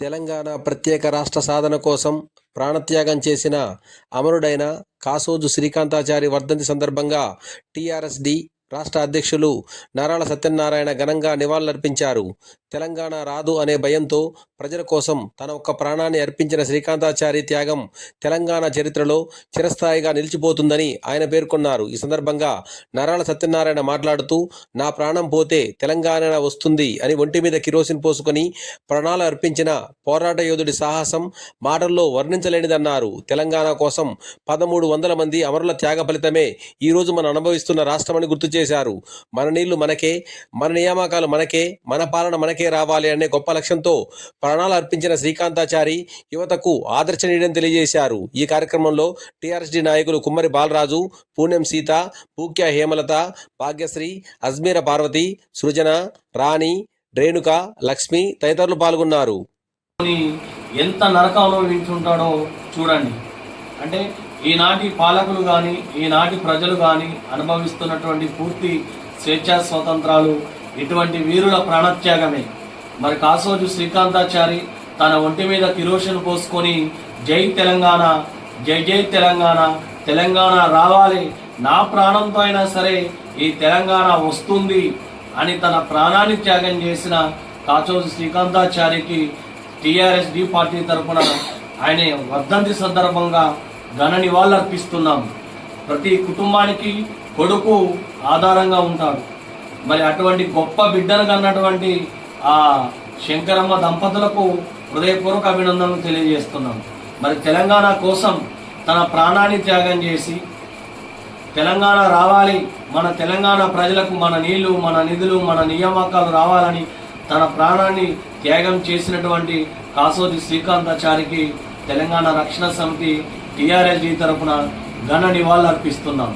తెలంగాణ ప్రత్యేక రాష్ట్ర సాధన కోసం ప్రాణత్యాగం చేసిన అమరుడైన కాసోజు శ్రీకాంతాచారి వర్ధంతి సందర్భంగా టీఆర్ఎస్డి రాష్ట్ర అధ్యక్షులు నారాల సత్యనారాయణ ఘనంగా నివాళులర్పించారు. తెలంగాణ రాదు అనే భయంతో ప్రజల కోసం తన ఒక్క ప్రాణాన్ని అర్పించిన శ్రీకాంతాచారి త్యాగం తెలంగాణ చరిత్రలో చిరస్థాయిగా నిలిచిపోతుందని ఆయన పేర్కొన్నారు. ఈ సందర్భంగా నరాల సత్యనారాయణ మాట్లాడుతూ నా ప్రాణం పోతే తెలంగాణ వస్తుంది అని ఒంటి మీద కిరోసిన్ పోసుకొని ప్రాణాలు అర్పించిన పోరాట యోధుడి సాహసం మాటల్లో వర్ణించలేనిదన్నారు. తెలంగాణ కోసం పదమూడు వందల మంది అమరుల త్యాగ ఫలితమే ఈరోజు మనం అనుభవిస్తున్న రాష్ట్రమని గుర్తు చేశారు. మన నీళ్ళు మనకే మన నియామకాలు మనకే మన పాలన మనకే రావాలి అనే గొప్ప లక్ష్యంతో ప్రాణాలు అర్పించిన శ్రీకాంతాచారి యువతకు ఆదర్శనీయని తెలియజేశారు. ఈ కార్యక్రమంలో టీఆర్ఎస్డీ నాయకులు కుమ్మరి బాలరాజు పూణెం సీత పూక్య హేమలత భాగ్యశ్రీ అజ్మీర పార్వతి సృజన రాణి రేణుక లక్ష్మి తదితరులు పాల్గొన్నారు. ఎంత నరకంలో వింటుంటాడో చూడండి. అంటే ఈనాటి పాలకులు కానీ ఈనాటి ప్రజలు కానీ అనుభవిస్తున్నటువంటి పూర్తి స్వేచ్ఛా స్వాతంత్రాలు ఇటువంటి వీరుల ప్రాణత్యాగమే. మరి కాసోజు శ్రీకాంతాచారి తన ఒంటి మీద కిరోషన్ పోసుకొని జై తెలంగాణ జై జై తెలంగాణ తెలంగాణ రావాలి నా ప్రాణంతో అయినా సరే ఈ తెలంగాణ వస్తుంది అని తన ప్రాణాన్ని త్యాగం చేసిన కాచోజు శ్రీకాంతాచారికి టిఆర్ఎస్ డి పార్టీ తరఫున ఆయన వర్ధంతి సందర్భంగా ఘన నివాళులర్పిస్తున్నాం. ప్రతి కుటుంబానికి కొడుకు ఆధారంగా ఉంటాడు. మరి అటువంటి గొప్ప బిడ్డను కన్నటువంటి ఆ శంకరమ్మ దంపతులకు హృదయపూర్వక అభినందనలు తెలియజేస్తున్నాం. మరి తెలంగాణ కోసం తన ప్రాణాన్ని త్యాగం చేసి తెలంగాణ రావాలి మన తెలంగాణ ప్రజలకు మన నీళ్ళు మన నిధులు మన నియామకాలు రావాలని తన ప్రాణాన్ని త్యాగం చేసినటువంటి కాసోజి శ్రీకాంతాచారికి తెలంగాణ రక్షణ సమితి టీఆర్ఎస్డి తరఫున ఘన నివాళులర్పిస్తున్నాం.